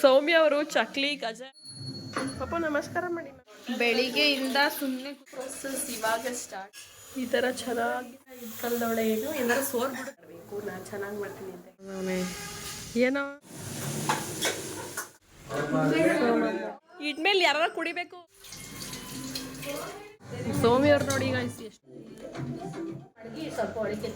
ಸೌಮ್ಯ ಅವರು ಚಕ್ಲಿ ಗಜ ಪಾಪ ನಮಸ್ಕಾರ ಮಾಡಿ. ಬೆಳಿಗ್ಗೆಯಿಂದ ಸುಮ್ಮನೆ ಪ್ರೊಸೆಸ್ ಇವಾಗ ಸ್ಟಾರ್ಟ್ ಈ ಥರ ಚೆನ್ನಾಗಿ ಕಲ್ದವಳೆ ಏನು? ಏನಾರು ಸೋರ್ ಬಿಡಬೇಕು. ನಾನು ಚೆನ್ನಾಗಿ ಮಾಡ್ತೀನಿ ಅಂತ. ಏನೋ ಇಟ್ಮೇಲೆ ಯಾರು ಕುಡಿಬೇಕು. ಸೋಮಿ ಅವ್ರು ನೋಡಿ ಈಗ ಎಷ್ಟು ಸ್ವಲ್ಪ ಅಡಿಕೆ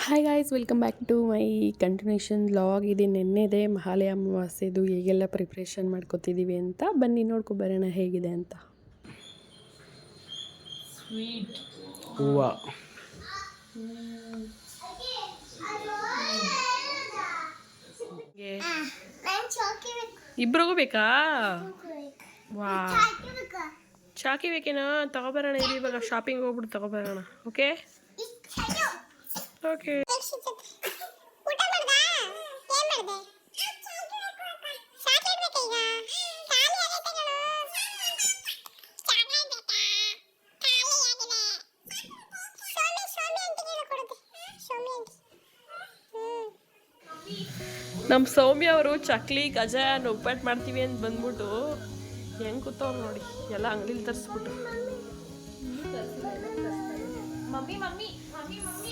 hi guys welcome back to my continuation log ಇದು ನೆನ್ನೆದೆ ಮಹಾಲಯ ಅಮಾವಾಸ್ಯೆದು ಹೇಗೆಲ್ಲ ಪ್ರಿಪ್ರೇಷನ್ ಮಾಡ್ಕೋತಿದ್ದೀವಿ ಅಂತ ಬನ್ನಿ ನೋಡ್ಕೊ ಬರೋಣ ಹೇಗಿದೆ ಅಂತ ಸ್ವೀಟ್ ಹೂವು ಇಬ್ರಿಗೂ ಬೇಕಾ ವಾ ಚಾಕಿ ಬೇಕೇನಾ? ತಗೋಬರೋಣ ಇಲ್ಲಿ ಇವಾಗ ಶಾಪಿಂಗ್ ಹೋಗ್ಬಿಟ್ಟು ತಗೋಬರೋಣ ಓಕೆ ಓಕೆ ನಮ್ಮ ಸೌಮ್ಯ ಅವರು ಚಕ್ಲಿ ಗಜಾನ ಉಪ್ಪಟ್ಟು ಮಾಡ್ತೀವಿ ಅಂತ ಬಂದ್ಬಿಟ್ಟು ಹೆಂಗ್ ಕೂತವ್ರು ನೋಡಿ ಎಲ್ಲ ಅಂಗಡಿಲಿ ತರಿಸ್ಬಿಟ್ಟು.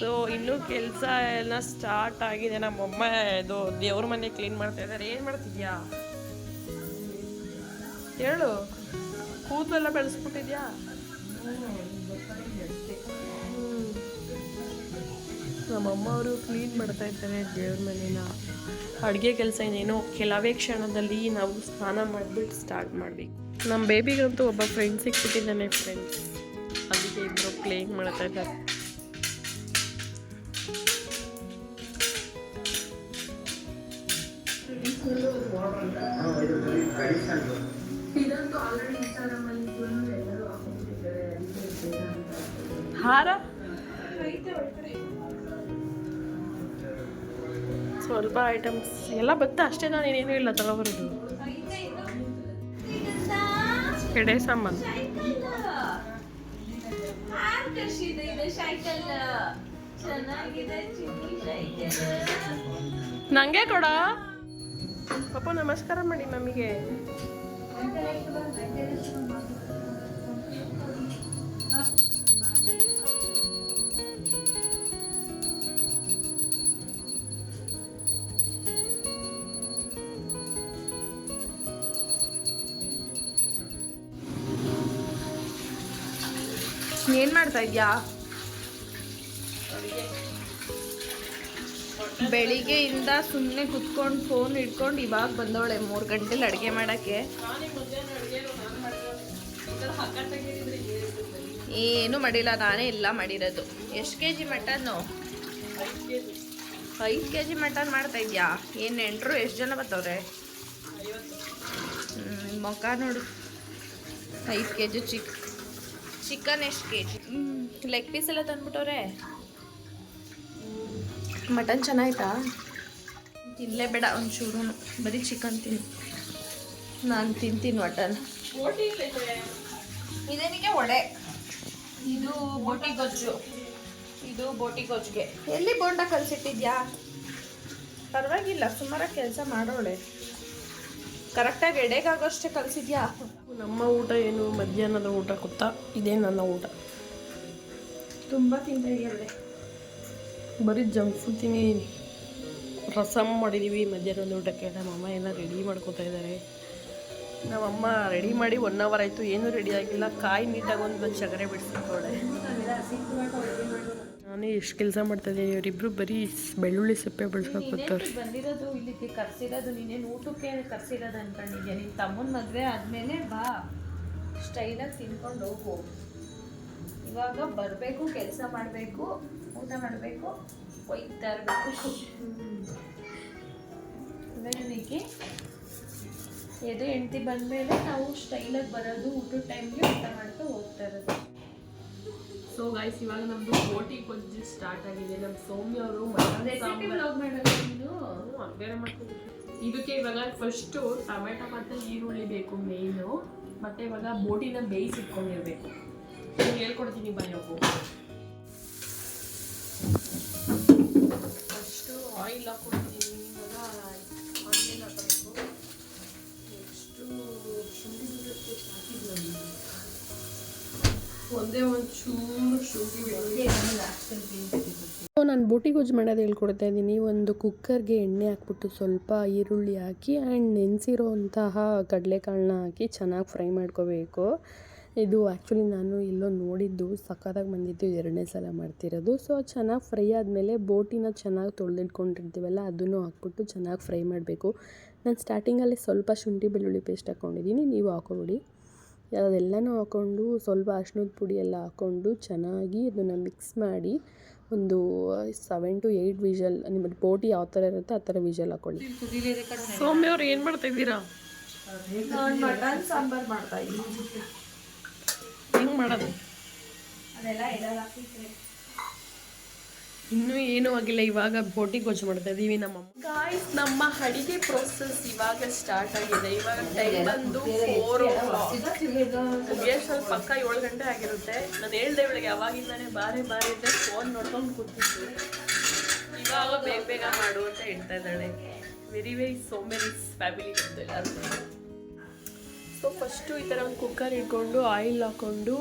ಸೊ ಇನ್ನೂ ಕೆಲಸ ಎಲ್ಲ ಸ್ಟಾರ್ಟ್ ಆಗಿದೆ. ನಮ್ಮಮ್ಮ ಇದು ದೇವ್ರ ಮನೆ ಕ್ಲೀನ್ ಮಾಡ್ತಾ ಇದ್ದಾರೆ ಏನು ಮಾಡ್ತಿದ್ಯಾ? ಹೇಳು. ಕೂದಲೆಲ್ಲ ಬೆಳೆಸ್ಬಿಟ್ಟಿದ್ಯಾ? ನಮ್ಮಮ್ಮ ಅವರು ಕ್ಲೀನ್ ಮಾಡ್ತಾ ಇದ್ದಾರೆ ದೇವ್ರ ಮನೇನ ಅಡುಗೆ ಕೆಲಸ ಏನೇನೋ ಕೆಲವೇ ಕ್ಷಣದಲ್ಲಿ ನಾವು ಸ್ನಾನ ಮಾಡಿಬಿಟ್ಟು ಸ್ಟಾರ್ಟ್ ಮಾಡಬೇಕು. ನಮ್ಮ ಬೇಬಿಗಂತೂ ಒಬ್ಬ ಫ್ರೆಂಡ್ ಸಿಕ್ಬಿಟ್ಟಿದ್ದಾನೆ ಫ್ರೆಂಡ್ಸ್ ಅದಕ್ಕೆ ಇಬ್ಬರು ಪ್ಲೇಯಿಂಗ್ ಮಾಡ್ತಾ ಇದ್ದಾರೆ. ಹಾರ? ಸ್ವಲ್ಪ ಐಟಮ್ಸ್ ಎಲ್ಲ ಬತ್ತ ಅಷ್ಟೇ ನಾನು ಏನೇನು ಇಲ್ಲ ತಗೊಬರೋದು. ಎಡೆ ಸಾಮಾನು ನಂಗೆ ಕೊಡ. ಪಾಪ ನಮಸ್ಕಾರ ಮಾಡಿ ಮಮ್ಮಿಗೆ. ಮಾಡ್ತಾ ಇದ್ಯಾ? ಬೆಳಿಗ್ಗೆಯಿಂದ ಸುಮ್ಮನೆ ಕುತ್ಕೊಂಡು ಫೋನ್ ಇಟ್ಕೊಂಡು ಇವಾಗ ಬಂದವಳೆ ಮೂರು ಗಂಟೆಲಿ ಅಡುಗೆ ಮಾಡೋಕ್ಕೆ. ಏನು ಮಾಡಿಲ್ಲ, ನಾನೇ ಇಲ್ಲ ಮಾಡಿರೋದು. ಎಷ್ಟು ಕೆ ಜಿ ಮಟನ್ನು? ಐದು ಕೆ ಜಿ ಮಟನ್ ಮಾಡ್ತಾ ಇದ್ಯಾ? ಏನು ನೆಂಟರು ಎಷ್ಟು ಜನ ಬರ್ತವ್ರೆ ಮುಖ ನೋಡು. ಐದು ಕೆ ಜಿ ಚಿಕ್ ಚಿಕನ್ ಎಷ್ಟು ಕೆ ಜಿ? ಲೆಗ್ ಪೀಸ್ ಎಲ್ಲ ತಂದ್ಬಿಟ್ಟವ್ರೆ. ಮಟನ್ ಚೆನ್ನಾಯ್ತಾ? ತಿನ್ನಲೇ ಬೇಡ ಒಂಚೂರು. ಬರೀ ಚಿಕನ್ ತಿನ್ನು ನಾನು ತಿಂತೀನಿ ಮಟನ್. ಇದೇನಿಗೆ ಒಡೆ ಇದು ಬೋಟಿ ಗೊಜ್ಜು. ಇದು ಬೋಟಿ ಗೊಜ್ಜಿಗೆ. ಎಲ್ಲಿ ಬೋಂಡ ಕಲಿಸಿಟ್ಟಿದ್ಯಾ? ಪರವಾಗಿಲ್ಲ ಸುಮಾರಾಗಿ ಕೆಲಸ ಮಾಡೋಳೆ. ಕರೆಕ್ಟಾಗಿ ಎಡೆಗಾಗೋಷ್ಟೇ ಕಲಿಸಿದ್ಯಾ? ನಮ್ಮ ಊಟ ಏನು ಮಧ್ಯಾಹ್ನದ ಊಟ ಗೊತ್ತಾ? ಇದೇ ನನ್ನ ಊಟ. ತುಂಬ ತಿಂತ ಇದೆಯಲ್ಲೇ ಬರೀ ಜಂಕ್ ಫುಡ್ ತಿಂದಿದ್ದೀನಿ ರಸಮ್ ಮಾಡಿದ್ದೀವಿ ಮಧ್ಯಾಹ್ನದ ಊಟಕ್ಕೆ. ನಮ್ಮಮ್ಮ ಎಲ್ಲ ರೆಡಿ ಮಾಡ್ಕೊತಾ ಇದ್ದಾರೆ. ನಮ್ಮಮ್ಮ ರೆಡಿ ಮಾಡಿ ಒನ್ ಅವರ್ ಆಯಿತು. ಏನೂ ರೆಡಿ ಆಗಿಲ್ಲ. ಕಾಯಿ ನೀಟಾಗಿ ಒಂದು ಚಗರೆ ಬಿಡಿಸ್ಕೊಂಡವಳೆ ನಾನೇ ಎಷ್ಟು ಕೆಲಸ ಮಾಡ್ತಾ ಇದ್ದೀನಿ ಇವರಿಬ್ರು ಬರೀ ಬೆಳ್ಳುಳ್ಳಿ ಸೊಪ್ಪೆ ಬೆಳ್ಸ್ಕೊಂಡು ಬರ್ತಾರೆ ಬಂದಿರೋದು ಇಲ್ಲಿಗೆ? ಕರ್ಸಿರೋದು ನೀನೇನು ಊಟಕ್ಕೆ ಕರ್ಸಿರೋದು ಅನ್ಕೊಂಡಿದ್ಯಾ ನಿನ್ನ ತಮ್ಮನ ಮದುವೆ ಆದಮೇಲೆ ಬಾ. ಸ್ಟೈಲಾಗಿ ತಿನ್ಕೊಂಡು ಹೋಗು. ಇವಾಗ ಬರಬೇಕು ಕೆಲಸ ಮಾಡಬೇಕು ಊಟ ಮಾಡಬೇಕು ಒಯ್ತಾ ಇರಬೇಕು. ನನಗೆ ಎದು ಹೆಂಡತಿ ಬಂದಮೇಲೆ ನಾವು ಸ್ಟೈಲಾಗಿ ಬರೋದು ಊಟದ ಟೈಮ್ಗೆ ಊಟ ಮಾಡ್ತಾ ಹೋಗ್ತಾ ಇರೋದು. ಸೊ ಗಾಯ್ಸ್ ಇವಾಗ ನಮ್ದು ಕೋಟಿ ಕೊಜ್ಜಿ ಸ್ಟಾರ್ಟ್ ಆಗಿದೆ. ನಮ್ಮ ಸೌಮ್ಯ ಅವರು ನೀನು ಮಾಡ್ತೀನಿ ಇದಕ್ಕೆ ಇವಾಗ ಫಸ್ಟು ಟೊಮೆಟೊ ಮತ್ತು ಈರುಳ್ಳಿ ಬೇಕು ಮೇಯ್ನು ಮತ್ತೆ ಇವಾಗ ಬೋಟಿನ ಬೇಯಿಸಿ ಇಟ್ಕೊಂಡಿರ್ಬೇಕು. ಹೇಳ್ಕೊಡ್ತೀನಿ ಬನ್ನಿ ಫಸ್ಟು ಆಯಿಲ್ ಹಾಕ್ಕೊಡ್ತೀನಿ ಇವಾಗ ಆನಿಯನ್ ಹಾಕಬೇಕು. ನೆಕ್ಸ್ಟು ಶುಂಠಿ ಹಾಕಿದ್ವಿ ಒಂದೇ ಒಂದು ಚೂರು ಶುಂಠಿ ಸೊ, ನಾನು ಬೋಟಿ ಗೊಜ್ಜು ಮಾಡೋದು ಹೇಳ್ಕೊಡ್ತಾ ಇದ್ದೀನಿ ಒಂದು ಕುಕ್ಕರ್ಗೆ ಎಣ್ಣೆ ಹಾಕ್ಬಿಟ್ಟು ಸ್ವಲ್ಪ ಈರುಳ್ಳಿ ಹಾಕಿ ಆ್ಯಂಡ್ ನೆನೆಸಿರೋಂತಹ ಕಡಲೆಕಾಳನ್ನ ಹಾಕಿ ಚೆನ್ನಾಗಿ ಫ್ರೈ ಮಾಡ್ಕೋಬೇಕು. ಇದು ಆ್ಯಕ್ಚುಲಿ ನಾನು ಎಲ್ಲೋ ನೋಡಿದ್ದು ಸಕ್ಕತ್ತಾಗಿ ಬಂದಿದ್ದು ಎರಡನೇ ಸಲ ಮಾಡ್ತಿರೋದು. ಸೊ ಚೆನ್ನಾಗಿ ಫ್ರೈ ಆದಮೇಲೆ ಬೋಟಿನ ಚೆನ್ನಾಗಿ ತೊಳೆದಿಟ್ಕೊಂಡಿರ್ತೀವಲ್ಲ, ಅದನ್ನು ಹಾಕ್ಬಿಟ್ಟು ಚೆನ್ನಾಗಿ ಫ್ರೈ ಮಾಡಬೇಕು. ನಾನು ಸ್ಟಾರ್ಟಿಂಗಲ್ಲಿ ಸ್ವಲ್ಪ ಶುಂಠಿ ಬೆಳ್ಳುಳ್ಳಿ ಪೇಸ್ಟ್ ಹಾಕ್ಕೊಂಡಿದ್ದೀನಿ ನೀವು ಹಾಕೊಬಿಡಿ. ಅದೆಲ್ಲನೂ ಹಾಕ್ಕೊಂಡು ಸ್ವಲ್ಪ ಅರ್ಶಿನದ ಪುಡಿ ಎಲ್ಲ ಹಾಕ್ಕೊಂಡು ಚೆನ್ನಾಗಿ ಅದನ್ನು ಮಿಕ್ಸ್ ಮಾಡಿ ಒಂದು ಸೆವೆನ್ ಟು ಏಯ್ಟ್ ವಿಷಲ್ ನಿಮ್ಮದು ಬೋಟಿ ಯಾವ ಥರ ಇರುತ್ತೆ ಆ ಥರ ವಿಷಲ್ ಹಾಕೊಳ್ಳಿ. ಸೌಮ್ಯ ಅವ್ರು ಏನು ಮಾಡ್ತಾ ಇದ್ದೀರಾ? ಮಟನ್ ಸಾಂಬಾರ್ ಮಾಡ್ತಾ ಇದ್ದೀನಿ. ಹೆಂಗೆ ಮಾಡೋದು? ಅದೆಲ್ಲ ಇನ್ನೂ ಏನೂ ಆಗಿಲ್ಲ, ಇವಾಗ ಬೋಟಿ ಗೊಜ್ಜು ಮಾಡ್ತಾ ಇದೀವಿ ನಮ್ಮ ಗಾಯ್ಸ್ ನಮ್ಮ ಅಡಿಗೆ ಪ್ರೋಸೆಸ್ ಇವಾಗ ಸ್ಟಾರ್ಟ್ ಆಗಿದೆ. ಇವಾಗ ಟೈಮ್ ಬಂದು ಫೋರ್ ಮುಗಿಯೋಷ್ಟ್ರಲ್ಲಿ ಪಕ್ಕ ಏಳು ಗಂಟೆ ಆಗಿರುತ್ತೆ. ನಾನು ಹೇಳ್ದೆ ಇವಳಿಗೆ ಅವಾಗಿಂದಾನೆ ಬಾರಿ ಬಾರಿ ಇದ್ದೆ ಫೋನ್ ನೋಡ್ಕೊಂಡು ಕೂತಿದ್ದು ಇವಾಗ ಬೇಗ ಬೇಗ ಮಾಡು ಅಂತ ಹೇಳ್ತಾ ಇದ್ದಾಳೆ. ವೆರಿ ವೆರಿ ಸೋಮೆರಿಸ್ ಫ್ಯಾಮಿಲಿ ಅಂತ ಎಲ್ಲರೂ ಸೊ ಫಸ್ಟು ಈ ಥರ ಒಂದು ಕುಕ್ಕರ್ ಇಟ್ಕೊಂಡು ಆಯಿಲ್ ಹಾಕ್ಕೊಂಡು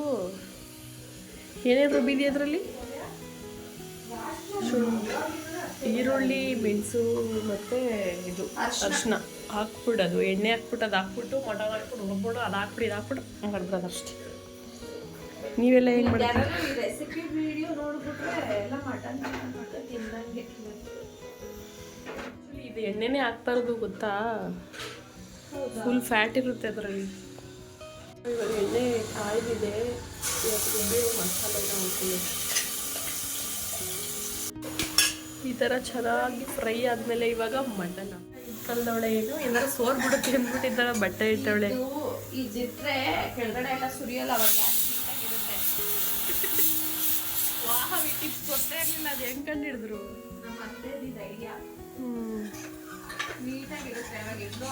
ಏನೇನು ರುಬ್ಬಿದೆಯಾ ಅದರಲ್ಲಿ? ಶುಂಠಿ ಈರುಳ್ಳಿ ಮೆಣಸು ಮತ್ತು ಇದು ಅರಿಶಿನ ಹಾಕ್ಬಿಡೋದು ಎಣ್ಣೆ ಹಾಕ್ಬಿಟ್ಟು ಅದು ಹಾಕ್ಬಿಟ್ಟು ಮಟನ್ ಹಾಕ್ಬಿಟ್ಟು ರುಬ್ಬಿಡು ಅದು ಹಾಕ್ಬಿಡಿ ಇದು ಹಾಕ್ಬಿಟ್ಟು ಮಾಡ್ಬಿಡೋದು ಅಷ್ಟೇ. ನೀವೆಲ್ಲ ಏನು ಮಾಡ್ತೀರಾ? ರೆಸಿಪಿ ವಿಡಿಯೋ ನೋಡ್ಬಿಟ್ರೆ ಎಲ್ಲ ಮಟನ್ ಮಟನ್ ತಿಂದಂಗೆ Actually ಇದು ಎಣ್ಣೆನೇ ಹಾಕ್ತಾ ಇರೋದು ಗೊತ್ತಾ? ಫುಲ್ ಫ್ಯಾಟ್ ಇರುತ್ತೆ ಅದರಲ್ಲಿ. ಇವಾಗ ಎಣ್ಣೆ ಕಾಯ್ದಿದೆ. ಮಸಾಲೆ ಹಾಕ್ತೀನಿ. ಥರ ಚೆನ್ನಾಗಿ ಫ್ರೈ ಆದಮೇಲೆ ಇವಾಗ ಮಟನ್. ಕಲ್ದವಳೆ ಏನು? ಎಲ್ಲರೂ ಸೋರ್ ಬಿಡುತ್ತೆ ಅಂದ್ಬಿಟ್ಟು ಈ ಥರ ಬಟ್ಟೆ ಇಟ್ಟವಳೆ ಇದ್ರೆ ಕೆಳಗಡೆ ಎಲ್ಲ ಸುರಿಯಲ್ಲ ಅವಾಗ ವಾಹ ಟಿಪ್ಸ್ ಗೊತ್ತೇ ಇರಲಿಲ್ಲ ಅದು ಹೆಂಗೆ ಕಂಡು ಹಿಡಿದ್ರು ನಮ್ಮ ಅತ್ತೆ ಇದು ಐಡಿಯಾ ನೀಟಾಗಿರುತ್ತೆ ಅವಾಗ ಎಲ್ಲೋ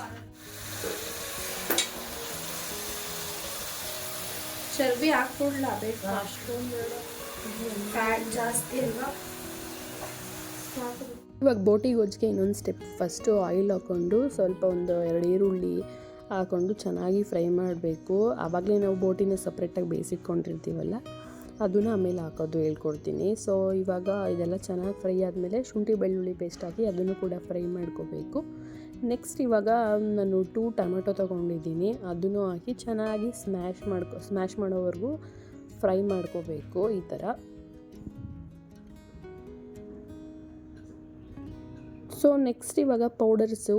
ಚರ್ಬಿ ಹಾಕ್ಕೊಡ್ಲ? ಬೇಕು ಅಷ್ಟೊಂದು ಫ್ಯಾಟ್ ಜಾಸ್ತಿ ಅಲ್ವಾ? ಇವಾಗ ಬೋಟಿ ಗೊಜ್ಜಿಗೆ ಇನ್ನೊಂದು ಸ್ಟೆಪ್ ಫಸ್ಟು ಆಯಿಲ್ ಹಾಕ್ಕೊಂಡು ಸ್ವಲ್ಪ ಒಂದು ಎರಡು ಈರುಳ್ಳಿ ಹಾಕ್ಕೊಂಡು ಚೆನ್ನಾಗಿ ಫ್ರೈ ಮಾಡಬೇಕು. ಆವಾಗಲೇ ನಾವು ಬೋಟಿನ ಸಪ್ರೇಟಾಗಿ ಬೇಯಿಸಿಟ್ಕೊಂಡಿರ್ತೀವಲ್ಲ, ಅದನ್ನು ಆಮೇಲೆ ಹಾಕೋದು ಹೇಳ್ಕೊಡ್ತೀನಿ. ಸೊ ಇವಾಗ ಇದೆಲ್ಲ ಚೆನ್ನಾಗಿ ಫ್ರೈ ಆದಮೇಲೆ ಶುಂಠಿ ಬೆಳ್ಳುಳ್ಳಿ ಪೇಸ್ಟ್ ಹಾಕಿ ಅದನ್ನು ಕೂಡ ಫ್ರೈ ಮಾಡ್ಕೋಬೇಕು. ನೆಕ್ಸ್ಟ್ ಇವಾಗ ನಾನು ಟೂ ಟೊಮೆಟೊ ತೊಗೊಂಡಿದ್ದೀನಿ. ಅದನ್ನು ಹಾಕಿ ಚೆನ್ನಾಗಿ ಸ್ಮ್ಯಾಶ್ ಮಾಡ್ಕೊ ಸ್ಮ್ಯಾಶ್ ಮಾಡೋವರೆಗೂ ಫ್ರೈ ಮಾಡ್ಕೋಬೇಕು ಈ ಥರ. ಸೊ ನೆಕ್ಸ್ಟ್ ಇವಾಗ powders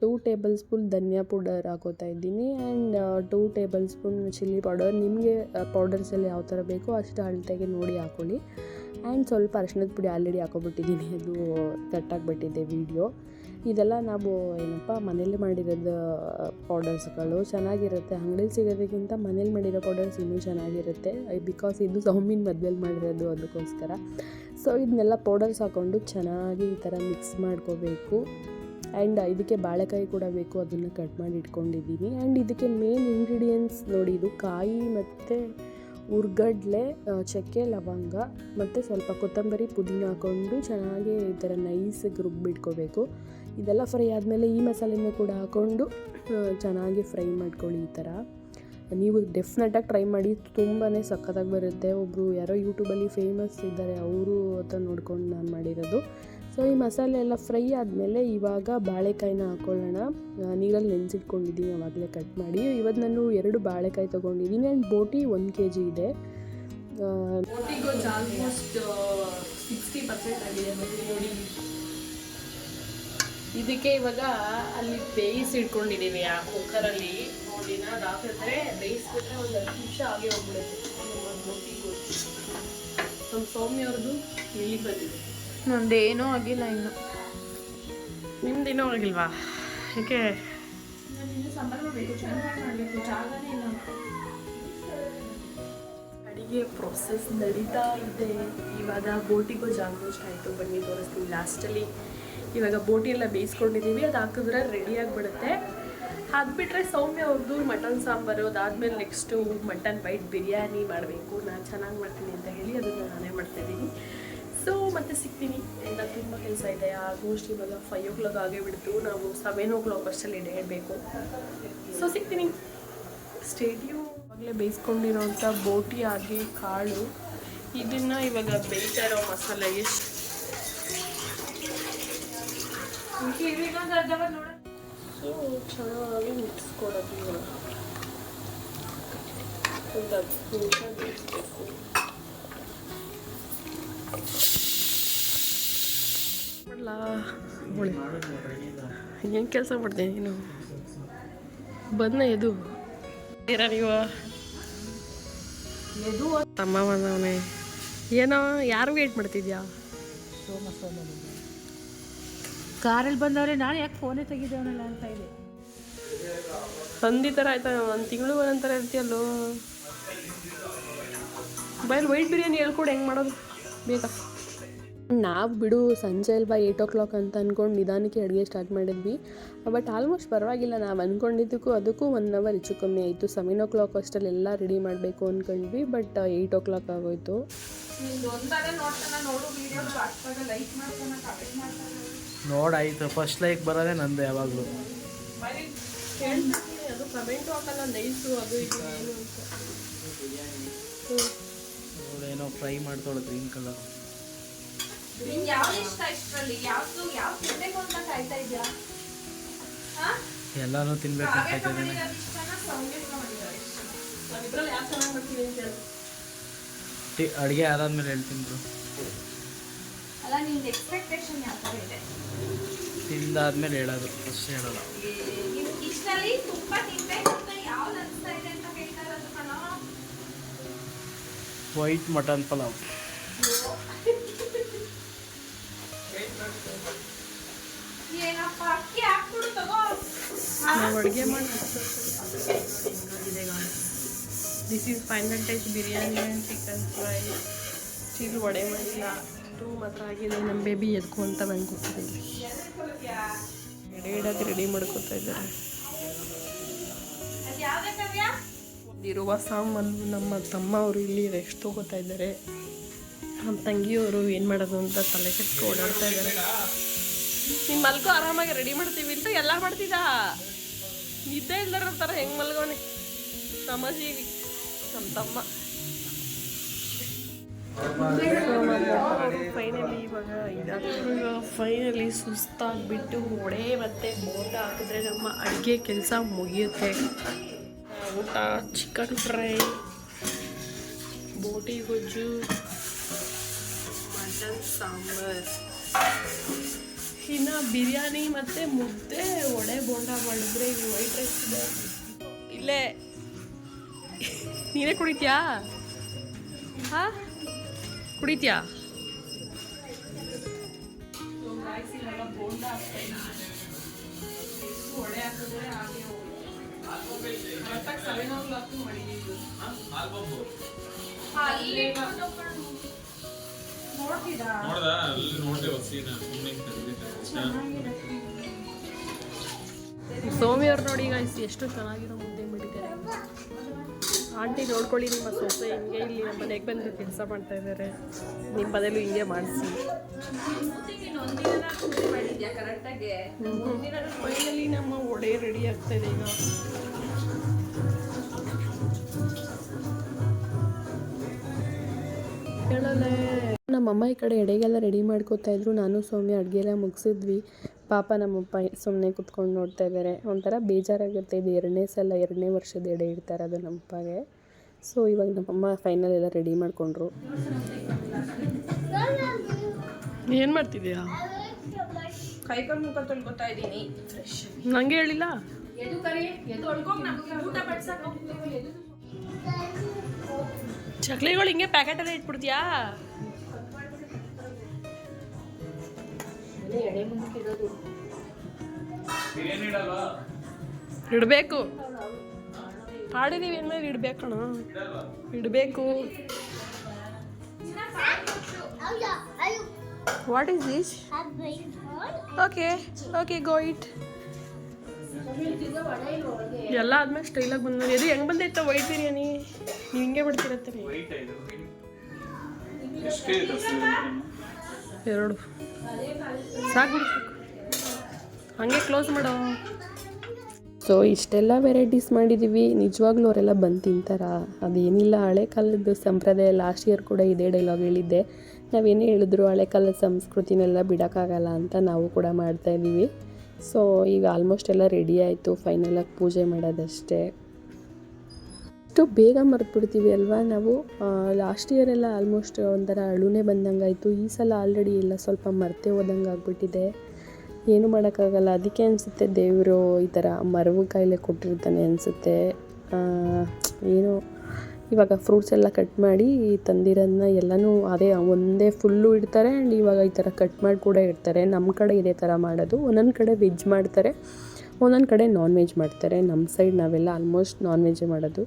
two tablespoon dhania powder ಹಾಕೋತಾ ಇದ್ದೀನಿ. And two tablespoon chilli powder ನಿಮಗೆ ಪೌಡರ್ಸಲ್ಲಿ ಯಾವ ಥರ ಬೇಕೋ ಅಷ್ಟು ಅಳತೆಗೆ ನೋಡಿ ಹಾಕೊಳ್ಳಿ. ಆ್ಯಂಡ್ ಸ್ವಲ್ಪ ಅರಿಶಿಣದ ಪುಡಿ ಆಲ್ರೆಡಿ ಹಾಕೋಬಿಟ್ಟಿದ್ದೀನಿ. ಅದು ಕಟ್ಟಾಗಿಬಿಟ್ಟಿದೆ ವೀಡಿಯೋ ಇದೆಲ್ಲ ನಾವು ಏನಪ್ಪ, ಮನೇಲಿ ಮಾಡಿರೋದು ಪೌಡರ್ಸ್ಗಳು ಚೆನ್ನಾಗಿರುತ್ತೆ. ಅಂಗಡಿಲಿ ಸಿಗೋದಕ್ಕಿಂತ ಮನೇಲಿ ಮಾಡಿರೋ ಪೌಡರ್ಸ್ ಇನ್ನೂ ಚೆನ್ನಾಗಿರುತ್ತೆ. ಬಿಕಾಸ್ ಇದು ಸೌಮಿನ ಮದ್ವೆಲಿ ಮಾಡಿರೋದು ಅದಕ್ಕೋಸ್ಕರ. ಸೊ ಇದನ್ನೆಲ್ಲ ಪೌಡರ್ಸ್ ಹಾಕ್ಕೊಂಡು ಚೆನ್ನಾಗಿ ಈ ಥರ ಮಿಕ್ಸ್ ಮಾಡ್ಕೋಬೇಕು. ಆ್ಯಂಡ್ ಇದಕ್ಕೆ ಬಾಳೆಕಾಯಿ ಕೂಡ ಬೇಕು, ಅದನ್ನು ಕಟ್ ಮಾಡಿ ಇಟ್ಕೊಂಡಿದ್ದೀನಿ. ಆ್ಯಂಡ್ ಇದಕ್ಕೆ ಮೇನ್ ಇಂಗ್ರೀಡಿಯೆಂಟ್ಸ್ ನೋಡಿ, ಇದು ಕಾಯಿ ಮತ್ತು ಉರ್ಗಡ್ಲೆ ಚಕ್ಕೆ, ಲವಂಗ ಮತ್ತು ಸ್ವಲ್ಪ ಕೊತ್ತಂಬರಿ ಪುದೀನ ಹಾಕ್ಕೊಂಡು ಚೆನ್ನಾಗಿ ಈ ಥರ ನೈಸಿಗೆ ರುಬ್ಬಿಟ್ಕೋಬೇಕು. ಇದೆಲ್ಲ ಫ್ರೈ ಆದಮೇಲೆ ಈ ಮಸಾಲೆನೂ ಕೂಡ ಹಾಕ್ಕೊಂಡು ಚೆನ್ನಾಗಿ ಫ್ರೈ ಮಾಡ್ಕೊಳ್ಳಿ ಈ ಥರ. ನೀವು ಡೆಫಿನೆಟಾಗಿ ಟ್ರೈ ಮಾಡಿ ತುಂಬಾ ಸಖತ್ತಾಗಿ ಬರುತ್ತೆ. ಒಬ್ಬರು ಯಾರೋ ಯೂಟ್ಯೂಬಲ್ಲಿ ಫೇಮಸ್ ಇದ್ದಾರೆ, ಅವರು ಹತ್ರ ನೋಡ್ಕೊಂಡು ನಾನು ಮಾಡಿರೋದು. ಸೊ ಈ ಮಸಾಲೆ ಎಲ್ಲ ಫ್ರೈ ಆದಮೇಲೆ ಇವಾಗ ಬಾಳೆಕಾಯಿನ ಹಾಕ್ಕೊಳ್ಳೋಣ ನೀರಲ್ಲಿ ನೆನೆಸಿಟ್ಕೊಂಡಿದ್ದೀನಿ ಅವಾಗಲೇ ಕಟ್ ಮಾಡಿ. ಇವತ್ತು ನಾನು ಎರಡು ಬಾಳೆಕಾಯಿ ತೊಗೊಂಡಿದ್ದೀನಿ ಆ್ಯಂಡ್ ಬೋಟಿ ಒಂದು ಕೆ ಜಿ ಇದೆ ಇದಕ್ಕೆ ಇವಾಗ ಅಲ್ಲಿ ಬೇಯಿಸಿ ಇಟ್ಕೊಂಡಿದ್ದೀವಿ ಆ ಕುಕ್ಕರಲ್ಲಿ ನೋಡಿ ಅದು ಹಾಕಿದ್ರೆ ಬೇಯಿಸ್ಬಿಟ್ರೆ ಒಂದು ಹತ್ತು ನಿಮಿಷ ಆಗಿ ಹೋಗ್ಬಿಡುತ್ತೆ. ನಮ್ಮ ಸೌಮ್ಯ ಅವ್ರದ್ದು ಇಲ್ಲಿ ಬಂದಿದೆ ನಂದೇನೂ ಆಗಿಲ್ಲ ಇನ್ನು. ನಿಮ್ದು ಇನ್ನೂ ಆಗಿಲ್ವಾ ಇಲ್ಲ. ಅಡಿಗೆ ಪ್ರೊಸೆಸ್ ನಡೀತಾ ಇದೆ. ಇವಾಗ ಬೋಟಿಗೂ ಆಲ್ಮೋಸ್ಟ್ ಆಯಿತು ಬನ್ನಿ ತೋರಿಸ್ತೀವಿ ಲಾಸ್ಟಲ್ಲಿ ಇವಾಗ ಬೋಟಿ ಎಲ್ಲ ಬೇಯಿಸ್ಕೊಂಡಿದ್ದೀವಿ ಅದು ಹಾಕಿದ್ರೆ ರೆಡಿ ಆಗಿಬಿಡುತ್ತೆ. ಅದು ಬಿಟ್ಟರೆ ಸೌಮ್ಯ ಅವ್ರದ್ದು ಮಟನ್ ಸಾಂಬಾರು ಅದಾದ್ಮೇಲೆ ನೆಕ್ಸ್ಟು ಮಟನ್ ವೈಟ್ ಬಿರಿಯಾನಿ ಮಾಡಬೇಕು. ನಾನು ಚೆನ್ನಾಗಿ ಮಾಡ್ತೀನಿ ಅಂತ ಹೇಳಿ ಅದನ್ನು ನಾನೇ ಮಾಡ್ತಾಯಿದ್ದೀನಿ ಸೊ ಮತ್ತೆ ಸಿಗ್ತೀನಿ. ಎಲ್ಲ ತುಂಬ ಕೆಲಸ ಇದೆ. ಆಲ್ಮೋಸ್ಟ್ ಇವಾಗ ಫೈವ್ ಓ ಕ್ಲಾಕ್ ಆಗೇ ಬಿಡ್ತು ನಾವು ಸೆವೆನ್ ಓ ಕ್ಲಾಕ್ ಅಷ್ಟಲ್ಲಿ ಇಡಬೇಕು ಸೊ ಸಿಗ್ತೀನಿ. ಸ್ಟೇಡಿಯು ಆಗಲೇ ಬೇಯಿಸ್ಕೊಂಡಿರೋಂಥ ಬೋಟಿ ಆಗಿ ಕಾಳು. ಇದನ್ನು ಇವಾಗ ಬೇಯ್ತಾ ಇರೋ ಮಸಾಲೆ ಎಷ್ಟು? ಸೊ ಚೆನ್ನಾಗಿ ಮಿಕ್ಸ್ ಕೊಡೋದು ಒಂದು ಹತ್ತು ನಿಮಿಷ ಬೇಯಿಸ್ಬೇಕು ಏನು ಕೆಲಸ ಮಾಡ್ತೀನಿ ನೀನು ಬಂದ ಎದು ನೀವು ತಮ್ಮ ಬಂದವನೇ ಏನೋ ಯಾರು ವೇಟ್ ಮಾಡ್ತಿದ್ಯಾ ಕಾರಲ್ಲಿ ಬಂದವ್ರೆ ನಾನು ಯಾಕೆ ಫೋನೇ ತೆಗಿದೇವನಲ್ಲ ಅಂತ ಇದೆ. ಹಂದಿ ಥರ ಆಯ್ತಾ? ಒಂದು ತಿಂಗಳು ಒಂದೊಂಥರ ಇರ್ತೀಯಲ್ಲೋ? ಬೈಲ್ ವೈಟ್ ಬಿರಿಯಾನಿ ಹೇಳ್ಕೊಡು ಹೆಂಗೆ ಮಾಡೋದು? ಬೇಗ. ನಾವು ಬಿಡು ಸಂಜೆ ಅಲ್ವಾ ಏಯ್ಟ್ ಓ ಕ್ಲಾಕ್ ಅಂತ ಅಂದ್ಕೊಂಡು ನಿಧಾನಕ್ಕೆ ಅಡುಗೆ ಸ್ಟಾರ್ಟ್ ಮಾಡಿದ್ವಿ. ಬಟ್ ಆಲ್ಮೋಸ್ಟ್ ಪರವಾಗಿಲ್ಲ ನಾವು ಅಂದ್ಕೊಂಡಿದ್ದಕ್ಕೂ ಅದಕ್ಕೂ ಒನ್ ಅವರ್ ಹೆಚ್ಚು ಕಮ್ಮಿ ಆಯಿತು. ಸೆವೆನ್ ಓ ಕ್ಲಾಕ್ ಅಷ್ಟಲ್ಲಿ ಎಲ್ಲ ರೆಡಿ ಮಾಡಬೇಕು ಅಂದ್ಕೊಂಡ್ವಿ ಬಟ್ ಏಯ್ಟ್ ಓ ಕ್ಲಾಕ್ ಆಗೋಯ್ತು. ನೋಡಾಯ್ತು ಫಸ್ಟ್ ಲೈಕ್ ಬರೋದೇ ನಂದು ಯಾವಾಗಲೂ. ಏನು ಫ್ರೈ ಮಾಡ್ತಾಳೆ ಗ್ರೀನ್ ಕಲರ್ ಎಲ್ಲಾನು ತಿನ್ಬೇಕು ಅಡುಗೆ ಆದಾದ್ಮೇಲೆ ಹೇಳ್ತೀನಿ ಬ್ರೋ ಅಲ್ಲ ಎಕ್ಸ್ಪೆಕ್ಟೇಷನ್ ಯಾವ ಥರ ಇದೆ? ತಿಂದಾದ್ಮೇಲೆ ಹೇಳೋದು ಫಸ್ಟ್ ಹೇಳಲ್ಲ ನಿಮ್ಗೆ ಇಷ್ಟರಲ್ಲಿ ತುಂಬ ತಿನ್ಬೇಕು ಅಂತ ಯಾವ್ದು ಅನಿಸ್ತಾ ಇದೆ ಅಂತ ಹೇಳ್ತಾ ಇರೋದು ಕಣೋ? White mutton pulao. ಏನಪ್ಪ ಅಕ್ಕಿ ಹಾಕ್ಬಿಡು ತಗೋ. ನಾವು ಅಡುಗೆ ಮಾಡಿ this is final touch biryani and chicken fry still vada ಮಾಡಿಲ್ಲ ಟೂ ಮಾತ್ರ ಆಗಿದೆ ನಮ್ಮ ಬೇಬಿ ಎದ್ಕು ಅಂತ ಬಂದು ಕೂತಿದೆ ಎಡೆ ಇಡೋಕೆ ರೆಡಿ ಮಾಡ್ಕೊತಾ ಇದ್ದಾರೆ. ಇರುವ ಸಾಮಾನು ನಮ್ಮ ತಮ್ಮ ಅವರು ಇಲ್ಲಿ ರೆಸ್ಟ್ ತಗೋತಾ ಇದ್ದಾರೆ. ನಮ್ಮ ತಂಗಿಯವರು ಏನು ಮಾಡೋದು ಅಂತ ತಲೆ ಕೆಟ್ಟು ಓಡಾಡ್ತಾ ಇದ್ದಾರೆ. ನೀನು ಮಲ್ಕೋ ಆರಾಮಾಗಿ ರೆಡಿ ಮಾಡ್ತೀವಿ. ಅಂತ ಎಲ್ಲ ಮಾಡ್ತಿದ್ದ ನಿದ್ದೆ ಇಲ್ದಾರ ಥರ ಹೆಂಗೆ ಮಲ್ಗೋಣೆ? ತಮಾಜಿಗೆ ನಮ್ಮ ತಮ್ಮ. ಫೈನಲಿ ಇವಾಗ ಇವಾಗ ಫೈನಲಿ ಸುಸ್ತಾಗಿಬಿಟ್ಟು ಹೊಡೆ ಮತ್ತು ಬೋಟ ಹಾಕಿದ್ರೆ ನಮ್ಮ ಅಡುಗೆ ಕೆಲಸ ಮುಗಿಯುತ್ತೆ. ಊಟ ಚಿಕನ್ ಫ್ರೈ ಬೋಟಿ ಗೊಜ್ಜು ಮಟನ್ ಸಾಂಬಾರ್. ಇನ್ನು ಬಿರಿಯಾನಿ ಮತ್ತು ಮುದ್ದೆ ಒಡೆ ಬೋಂಡ ಮಾಡಿದ್ರೆ ಈ ವೈಟ್ ರೈಸ್ ಇದೆ ಇಲ್ಲೇ. ನೀನೇ ಕುಡಿತೀಯಾ? ಹಾ? ಕುಡಿತ್ಯಾ ಅಲ್ಲಿ ನೋಡ್ತೀರಾ ನೋಡ್ದ ಅಲ್ಲಿ ನೋಡ್ದೆ ಸೀನ ಸುಮ್ಮನೆ ಸೋಮಿ ಅವ್ರು ನೋಡಿ guys ಎಷ್ಟು ಚೆನ್ನಾಗಿರೋ ಆಂಟಿ ನೋಡ್ಕೊಳ್ಳಿ, ನಿಮ್ಮ ಸೊಸೆ ಹಿಂಗೆ ಇಲ್ಲಿ ನಮ್ಮ ಮನೆಗೆ ಬಂದು ಕೆಲಸ ಮಾಡ್ತಾ ಇದ್ದಾರೆ ನಿಮ್ಮ ಮನೇಲೂ ಹಿಂಗೆ ಮಾಡಿಸಿ. ಮನೆಯಲ್ಲಿ ನಮ್ಮ ಒಡೆ ರೆಡಿ ಆಗ್ತಾ ಇದೆ ಈಗ. ಹೇಳಲೆ ನಮ್ಮಮ್ಮ ಈ ಕಡೆ ಎಡೆಗೆಲ್ಲ ರೆಡಿ ಮಾಡ್ಕೋತಾ ಇದ್ರು. ನಾನು ಸೌಮ್ಯ ಅಡುಗೆ ಎಲ್ಲ ಮುಗಿಸಿದ್ವಿ. ಪಾಪ ನಮ್ಮಪ್ಪ ಸುಮ್ಮನೆ ಕುತ್ಕೊಂಡು ನೋಡ್ತಾ ಇದ್ದಾರೆ ಒಂಥರ ಬೇಜಾರಾಗುತ್ತೆ ಇದು ಎರಡನೇ ಸಲ ಎರಡನೇ ವರ್ಷದ ಎಡೆ ಇಡ್ತಾರೆ ಅದು ನಮ್ಮಪ್ಪಗೆ. ಸೊ ಇವಾಗ ನಮ್ಮಮ್ಮ ಫೈನಲ್ ಎಲ್ಲ ರೆಡಿ ಮಾಡಿಕೊಂಡ್ರು. ಏನು ಮಾಡ್ತಿದ್ಯಾ? ಮುಖ ತೊಳ್ಕೊತಾ ಇದ್ದೀನಿ. ನಂಗೆ ಹೇಳಿಲ್ಲ? ಎದು ಕರಿ ಎದು ಒಳ್ಕೋಗ್ ಊಟ ಬಡ್ಸಕ್ ಹೋಗ್ತೀವಿ ಎದು ಚಕ್ಲಿಗಳು ಹಿಂಗೆ ಪ್ಯಾಕೆಟಲ್ಲೇ ಇಟ್ಬಿಡ್ತೀಯಾ? ಎಡೆ ಇಡಬೇಕು. ಹಾಡಿದೀವಿ ಅಂದ್ಮೇಲೆ ಇಡಬೇಕಣ ಇಡಬೇಕು what is this okay okay go it ಎಲ್ಲ ಆದ್ಮೇಲೆ ಸ್ಟೈಲಾಗಿ ಬಂದ ಇದು ಹೆಂಗ್ ಬಂದೈತ ವೈಟ್ ಬಿರಿಯಾನಿ? ನೀವು ಹಿಂಗೆ ಬಿಡ್ತಿರತ್ತೆ ವೈಟ್ ಇದು. ಎಷ್ಟೇ ಇದೆ ಹಸು? ಎರಡು. ಸಾಕು ಕ್ಲೋಸ್ ಮಾಡೋ. ಸೊ ಇಷ್ಟೆಲ್ಲ ವೆರೈಟೀಸ್ ಮಾಡಿದ್ದೀವಿ ನಿಜವಾಗ್ಲೂ ಅವರೆಲ್ಲ ಬಂದು ತಿಂತಾರ? ಅದೇನಿಲ್ಲ, ಹಳೆ ಕಾಲದ ಸಂಪ್ರದಾಯ ಲಾಸ್ಟ್ ಇಯರ್ ಕೂಡ ಇದೇ ಡೈಲಾಗ್ ಹೇಳಿದ್ದೆ. ನಾವೇನೇ ಹೇಳಿದ್ರು ಹಳೆ ಕಾಲದ ಸಂಸ್ಕೃತಿನೆಲ್ಲ ಬಿಡೋಕ್ಕಾಗಲ್ಲ ಅಂತ ನಾವು ಕೂಡ ಮಾಡ್ತಾ ಇದ್ದೀವಿ ಸೊ ಈಗ ಆಲ್ಮೋಸ್ಟ್ ಎಲ್ಲ ರೆಡಿ ಆಯಿತು. ಫೈನಲಾಗಿ ಪೂಜೆ ಮಾಡೋದಷ್ಟೇ. ಅಷ್ಟು ಬೇಗ ಮರೆತುಬಿಡ್ತೀವಿ ಅಲ್ವಾ? ನಾವು ಲಾಸ್ಟ್ ಇಯರ್ ಎಲ್ಲ ಆಲ್ಮೋಸ್ಟ್ ಒಂಥರ ಅಳುನೇ ಬಂದಂಗೆ ಆಯಿತು ಈ ಸಲ ಆಲ್ರೆಡಿ ಎಲ್ಲ ಸ್ವಲ್ಪ ಮರ್ತೆ ಹೋದಂಗೆ ಆಗಿಬಿಟ್ಟಿದೆ. ಏನು ಮಾಡೋಕ್ಕಾಗಲ್ಲ. ಅದಕ್ಕೆ ಅನಿಸುತ್ತೆ ದೇವರು ಈ ಥರ ಮರವು ಕಾಯಿಲೆ ಕೊಟ್ಟಿರ್ತಾನೆ ಅನಿಸುತ್ತೆ. ಏನು, ಇವಾಗ ಫ್ರೂಟ್ಸ್ ಎಲ್ಲ ಕಟ್ ಮಾಡಿ ತಂದಿರೋದನ್ನ ಎಲ್ಲನೂ ಅದೇ ಒಂದೇ ಫುಲ್ಲು ಇಡ್ತಾರೆ ಆ್ಯಂಡ್ ಇವಾಗ ಈ ಥರ ಕಟ್ ಮಾಡಿ ಕೂಡ ಇಡ್ತಾರೆ. ನಮ್ಮ ಕಡೆ ಇದೇ ಥರ ಮಾಡೋದು. ಒಂದೊಂದು ಕಡೆ ವೆಜ್ ಮಾಡ್ತಾರೆ, ಒಂದೊಂದು ಕಡೆ ನಾನ್ ವೆಜ್ ಮಾಡ್ತಾರೆ. ನಮ್ಮ ಸೈಡ್ ನಾವೆಲ್ಲ ಆಲ್ಮೋಸ್ಟ್ ನಾನ್ ವೆಜ್ ಮಾಡೋದು.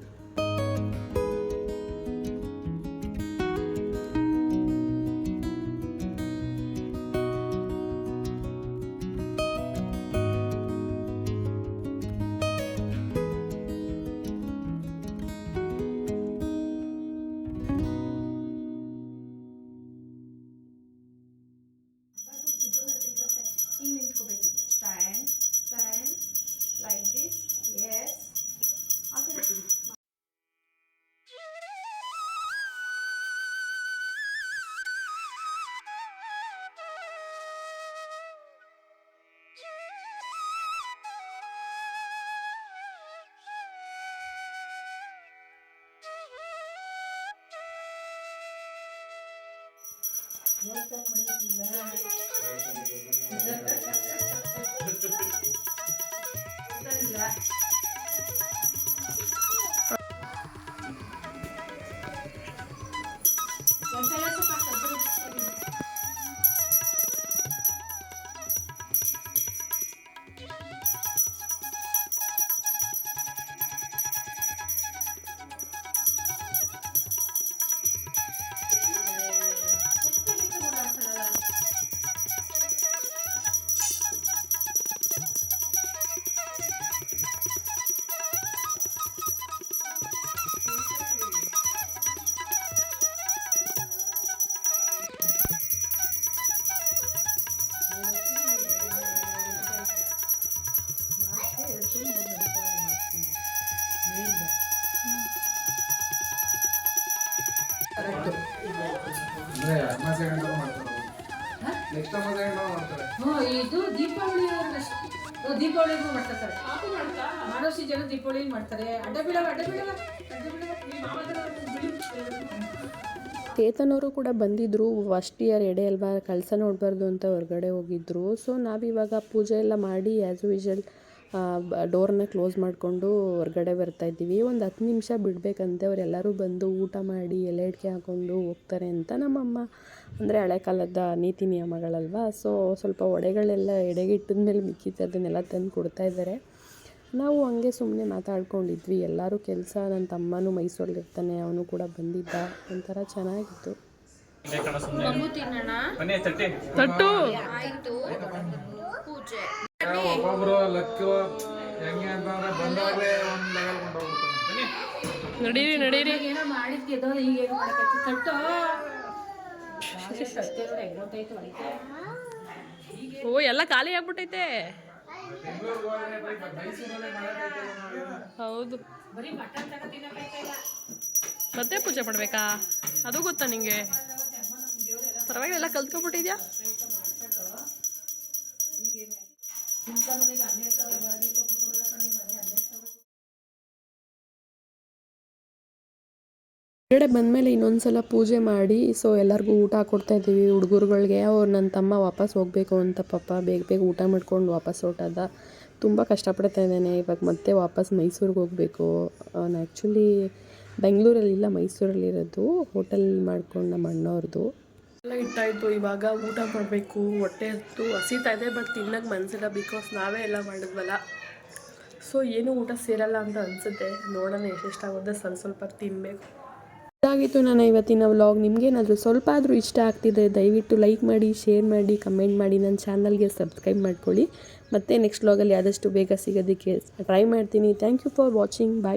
ಮಾಡಿ ಇಲ್ಲ ಮಾಡ್ತಾರೆ. ಅಡ್ಡ ಬೀಳವ ಅಡ್ಡ ಬೀಳವ ಅಡ್ಡ ಬೀಳವ. ಚೇತನ್ ಅವರು ಕೂಡ ಬಂದಿದ್ದರು ಫಸ್ಟ್ ಇಯರ್ ಎಡೆ ಅಲ್ವಾ, ಕಳಸ ನೋಡಬಾರ್ದು ಅಂತ ಹೊರಗಡೆ ಹೋಗಿದ್ದರು ಸೊ ನಾವಿವಾಗ ಪೂಜೆ ಎಲ್ಲ ಮಾಡಿ ಆ್ಯಸ್ ಯೂಶಲ್ ಡೋರ್ನ ಕ್ಲೋಸ್ ಮಾಡಿಕೊಂಡು ಹೊರಗಡೆ ಬರ್ತಾ ಇದ್ದೀವಿ. ಒಂದು ಹತ್ತು ನಿಮಿಷ ಬಿಡಬೇಕಂತೆ, ಅವರೆಲ್ಲರೂ ಬಂದು ಊಟ ಮಾಡಿ, ಎಲೆ ಅಡಿಕೆ ಹಾಕ್ಕೊಂಡು ಹೋಗ್ತಾರೆ ಅಂತ ನಮ್ಮಮ್ಮ. ಅಂದರೆ ಹಳೆ ಕಾಲದ ನೀತಿ ನಿಯಮಗಳಲ್ವಾ. ಸೊ ಸ್ವಲ್ಪ ಒಡೆಗಳೆಲ್ಲ ಎಡೆಗೆ ಇಟ್ಟಿದ ಮೇಲೆ ಮಿಕ್ಕಿತ್ತು ಅದನ್ನೆಲ್ಲ ತಂದು ಕೊಡ್ತಾ ಇದ್ದಾರೆ. ನಾವು ಹಂಗೆ ಸುಮ್ಮನೆ ಮಾತಾಡ್ಕೊಂಡಿದ್ವಿ. ಎಲ್ಲರೂ ಕೆಲಸ ನನ್ನ ತಮ್ಮನೂ ಮೈಸೂರಲ್ಲಿರ್ತಾನೆ ಅವನು ಕೂಡ ಬಂದಿದ್ದ. ಒಂಥರ ಚೆನ್ನಾಗಿತ್ತು. ತಟ್ಟಿ. ನಡೀರಿ ನಡೀರಿ. ಓ ಎಲ್ಲ ಖಾಲಿ ಆಗ್ಬಿಟ್ಟೈತೆ. ಹೌದು ಮತ್ತೆ ಪೂಜೆ ಮಾಡಬೇಕಾ ಅದು ಗೊತ್ತಾ ನಿಂಗೆ ಪರವಾಗಿಲ್ಲ ಎಲ್ಲ ಹೊರಗಡೆ ಬಂದಮೇಲೆ ಇನ್ನೊಂದ್ಸಲ ಪೂಜೆ ಮಾಡಿ ಸೊ ಎಲ್ಲರಿಗೂ ಊಟ ಕೊಡ್ತಾ ಇದ್ದೀವಿ ಹುಡುಗರುಗಳಿಗೆ. ಅವ್ರು ನನ್ನ ತಮ್ಮ ವಾಪಸ್ ಹೋಗಬೇಕು ಅಂತ ಪಾಪ ಬೇಗ ಬೇಗ ಊಟ ಮಾಡ್ಕೊಂಡು ವಾಪಸ್ ಹೊರಟದ. ತುಂಬ ಕಷ್ಟಪಡ್ತಾ ಇದ್ದಾನೆ. ಇವಾಗ ಮತ್ತೆ ವಾಪಸ್ ಮೈಸೂರಿಗೆ ಹೋಗಬೇಕು. ನಾನು ಆ್ಯಕ್ಚುಲಿ ಬೆಂಗಳೂರಲ್ಲಿಲ್ಲ ಮೈಸೂರಲ್ಲಿರೋದು ಹೋಟೆಲ್ ಮಾಡ್ಕೊಂಡು ನಮ್ಮ ಅಣ್ಣವ್ರದ್ದು ಎಲ್ಲ ಇಟ್ಟಾಯಿತು ಇವಾಗ ಊಟ ಮಾಡಬೇಕು. ಹೊಟ್ಟೆ ಹತ್ತು, ಹಸಿತಾ ಇದೆ ಬಟ್ ತಿನ್ನಕ್ಕೆ ಮನಸ್ಸಿಲ್ಲ ಬಿಕಾಸ್ ನಾವೇ ಎಲ್ಲ ಮಾಡಿದ್ವಲ್ಲ. ಸೊ ಏನು ಊಟ ಸೇರಲ್ಲ ಅಂತ ಅನಿಸುತ್ತೆ. ನೋಡೋಣ, ಎಷ್ಟೆಷ್ಟಾಗುತ್ತೆ. ಸ್ವಲ್ಪ ಸ್ವಲ್ಪ ತಿನ್ನಬೇಕು ಇದಾಗಿತ್ತು ನನ್ನ ಇವತ್ತಿನ ವ್ಲಾಗ್. ನಿಮಗೇನಾದರೂ ಸ್ವಲ್ಪ ಆದರೂ ಇಷ್ಟ ಆಗ್ತಿದ್ರೆ ದಯವಿಟ್ಟು ಲೈಕ್ ಮಾಡಿ ಶೇರ್ ಮಾಡಿ ಕಮೆಂಟ್ ಮಾಡಿ ನನ್ನ ಚಾನಲ್ಗೆ ಸಬ್ಸ್ಕ್ರೈಬ್ ಮಾಡ್ಕೊಳ್ಳಿ. ಮತ್ತು ನೆಕ್ಸ್ಟ್ ವ್ಲಾಗಲ್ಲಿ ಆದಷ್ಟು ಬೇಗ ಸಿಗೋದಕ್ಕೆ ಟ್ರೈ ಮಾಡ್ತೀನಿ. Thank you for watching bye